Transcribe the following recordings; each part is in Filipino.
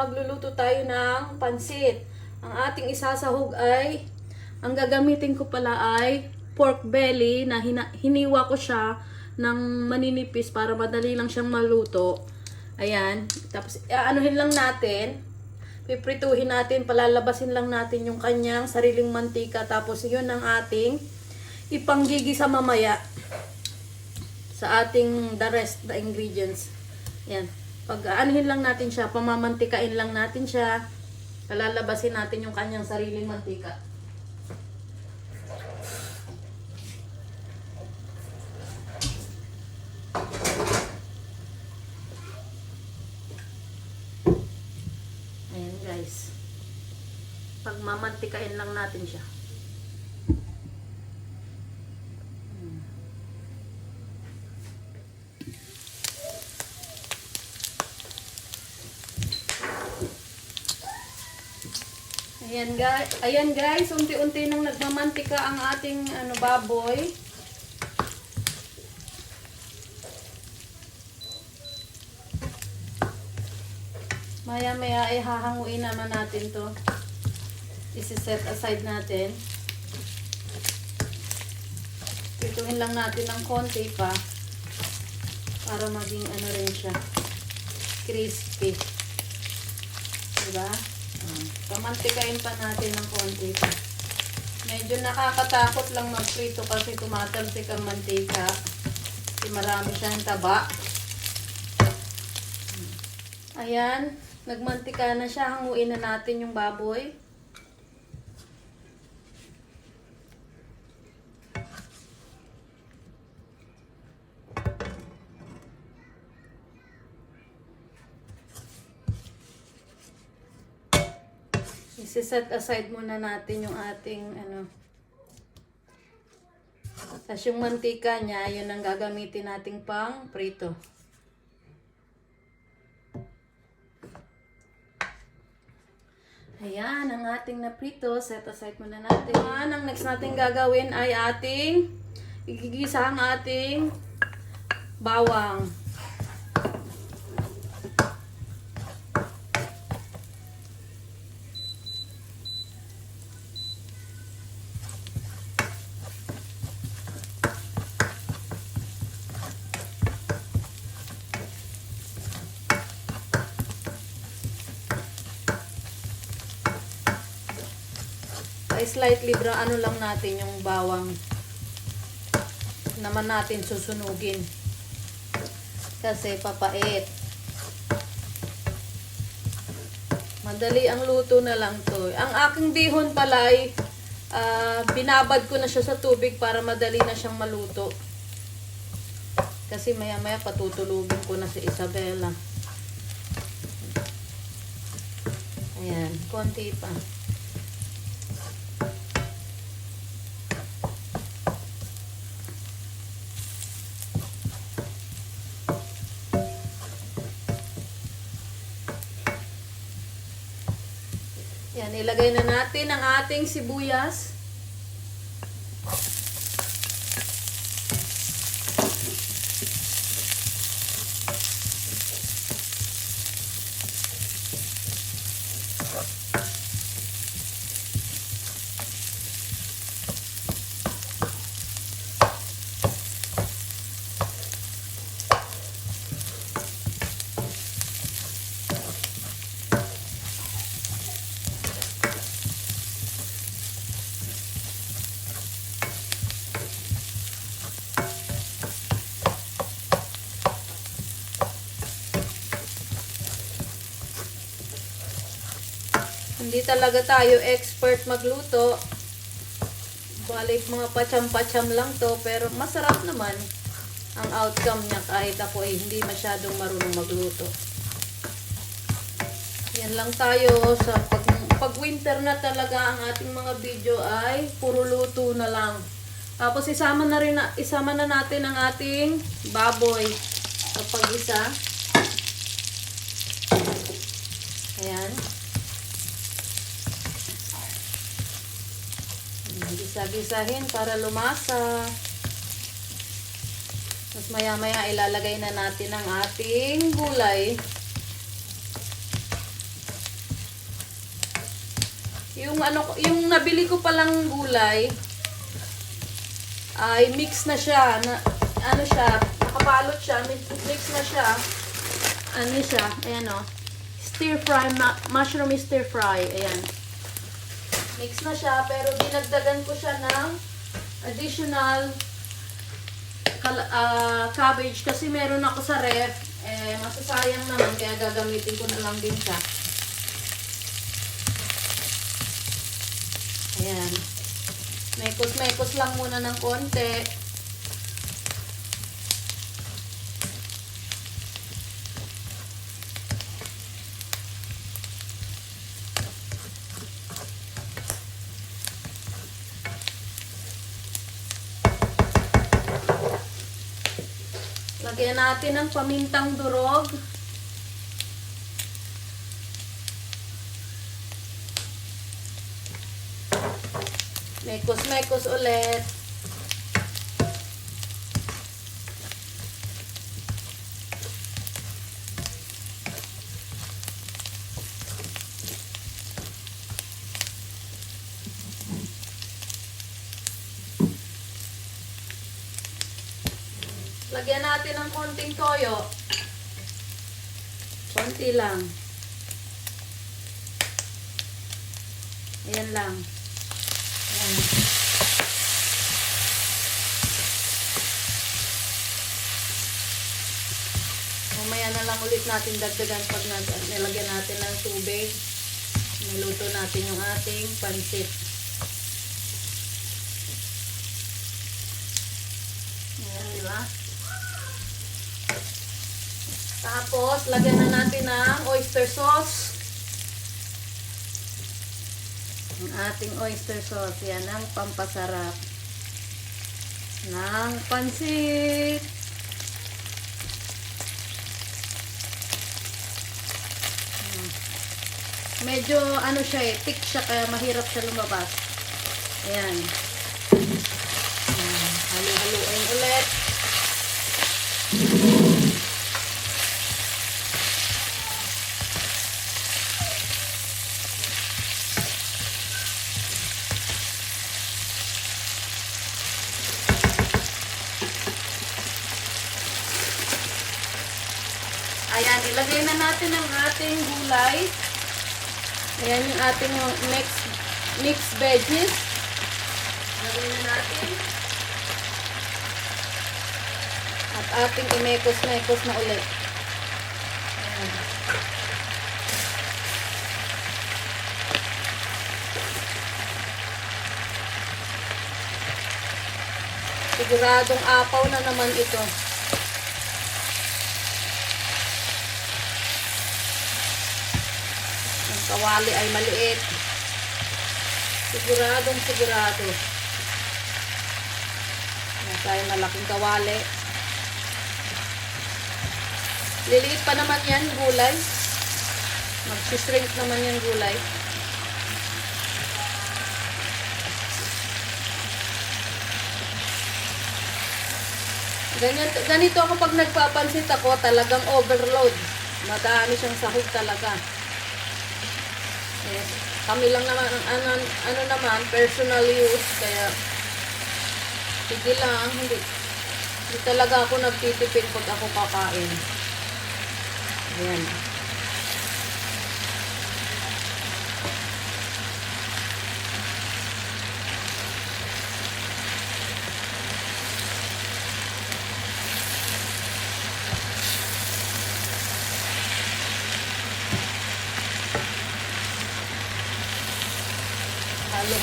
magluluto tayo ng pansit. Ang ating isasahog ay, ang gagamitin ko pala ay pork belly na hina- hiniwa ko siya ng maninipis para madali lang siyang maluto. Ayan. Tapos, aanuhin lang natin. Piprituhin natin, palalabasin lang natin yung kanyang sariling mantika. Tapos, yun ang ating ipanggigisa mamaya sa ating the rest, the ingredients. Yan. Pag aanuhin lang natin siya, pamamantikain lang natin siya. Palalabasin natin yung kanyang sariling mantika. Ayan guys. Pagmamantikain lang natin siya. Ayan guys, unti-unti nang nagmamantika ang ating ano baboy. Maya-maya ay hahanguin naman natin to. Isi-set aside natin. Pituhin lang natin ng konti pa para maging ano rin siya crispy. Diba? Mm. Pamantikain pa natin ng konti pa. Medyo nakakatakot lang magprito kasi tumatalsik ang mantika. Kasi marami siyang taba. Ayan, nagmantika na siya. Hanguin na natin yung baboy. Isi-set aside muna natin yung ating ano. Tapos yung mantika niya, yun ang gagamitin nating pang prito. Ayan, ang ating na prito. Set aside muna natin. Ayan, ang next natin gagawin ay ating igigisa ang ating bawang. Slightly brown ano lang natin yung bawang naman natin susunugin. Kasi papait. Madali ang luto na lang to. Ang aking bihon pala ay ah, binabad ko na siya sa tubig para madali na siyang maluto. Kasi maya maya patutulugin ko na si Isabella ayan konti pa Yan, ilagay na natin ang ating sibuyas. Hindi talaga tayo expert magluto. Balik mga pacham-pacham lang to, pero masarap naman ang outcome niya kahit ako ay hindi masyadong marunong magluto. Yan lang tayo sa pag, pag winter na talaga ang ating mga video ay puro luto na lang. Tapos isama na rin na, isama na natin ang ating baboy kapag isa. Ayan. Gisa-gisahin para lumasa. Tapos maya-maya ilalagay na natin ang ating gulay. Yung ano, yung nabili ko palang gulay ay mix na siya. Na, ano siya, nakabalot siya, mix, mix na siya. Ano siya, ayan o. Stir fry, ma- mushroom stir fry, ayan. Mix na siya, pero dinagdagan ko siya ng additional ah, cabbage kasi meron ako sa ref. Eh, masasayang naman, kaya gagamitin ko na lang din siya. Ayan. Mekos-mekos lang muna ng konti. Lagyan natin ng pamintang durog. Mekos-mekos ulit. Lagyan natin ng konting toyo. Konti lang. Ayan lang. Ayan. Mamaya na lang ulit natin dagdagan pag nilagyan natin ng tubig. Niluto natin yung ating pansit. Ayan, di ba? Tapos, lagyan na natin ng oyster sauce. Ang ating oyster sauce. Yan ang pampasarap ng pansit. Hmm. Medyo ano siya eh, thick siya kaya mahirap siya lumabas. Ayan. Hmm, Halo-haloin ulit. Ayan, ilagay na natin ang ating gulay. Ayan yung ating mix, mixed veggies. Ilagay na natin. At ating imekos-mekos na ulit. Ayan. Siguradong apaw na naman ito. Kawali ay maliit. Siguradong sigurado. Yan tayo malaking kawali. Liliit pa naman yan, gulay. Mag-shrink naman yan, gulay. Ganyan, ganito ako pag nagpapansit ako, talagang overload. Madami siyang sahog talaga. Kami lang naman, ang ano, ano naman, personal use, kaya sige lang, hindi, hindi talaga ako nagtitipid pag ako kakain. Ayan.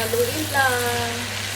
Halo-haluin lang.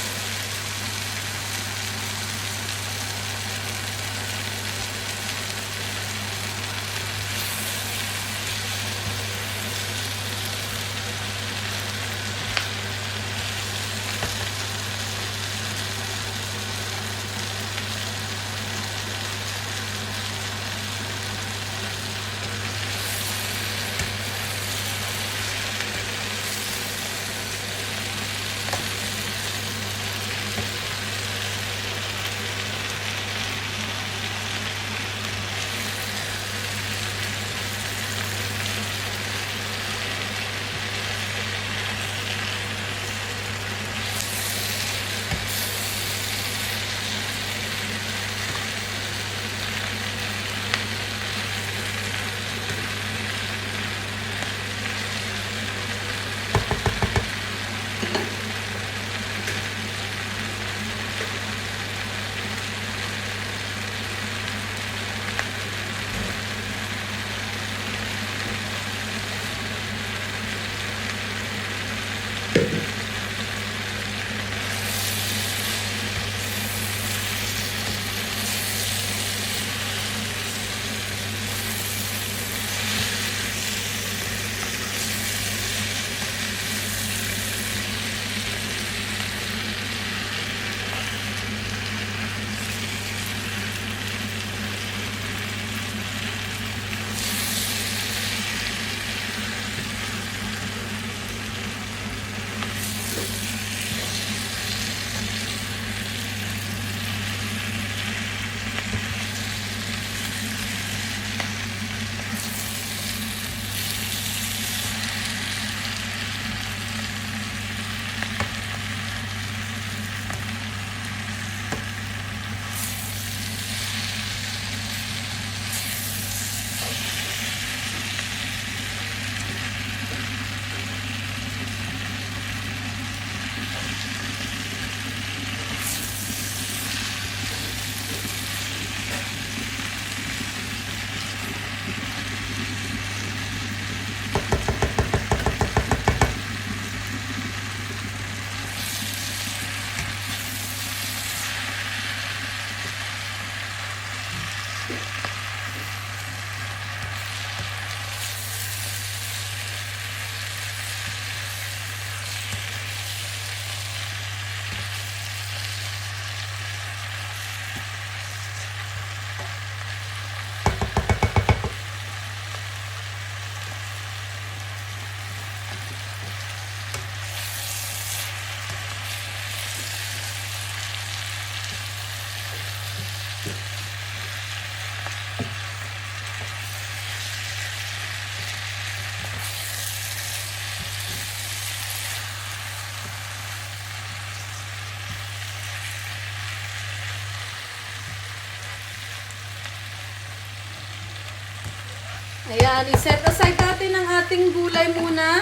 Ayan, iset aside natin ang ating gulay muna.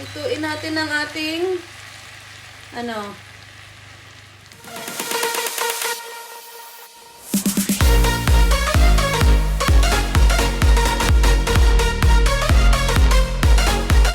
Lutuin natin ang ating ano.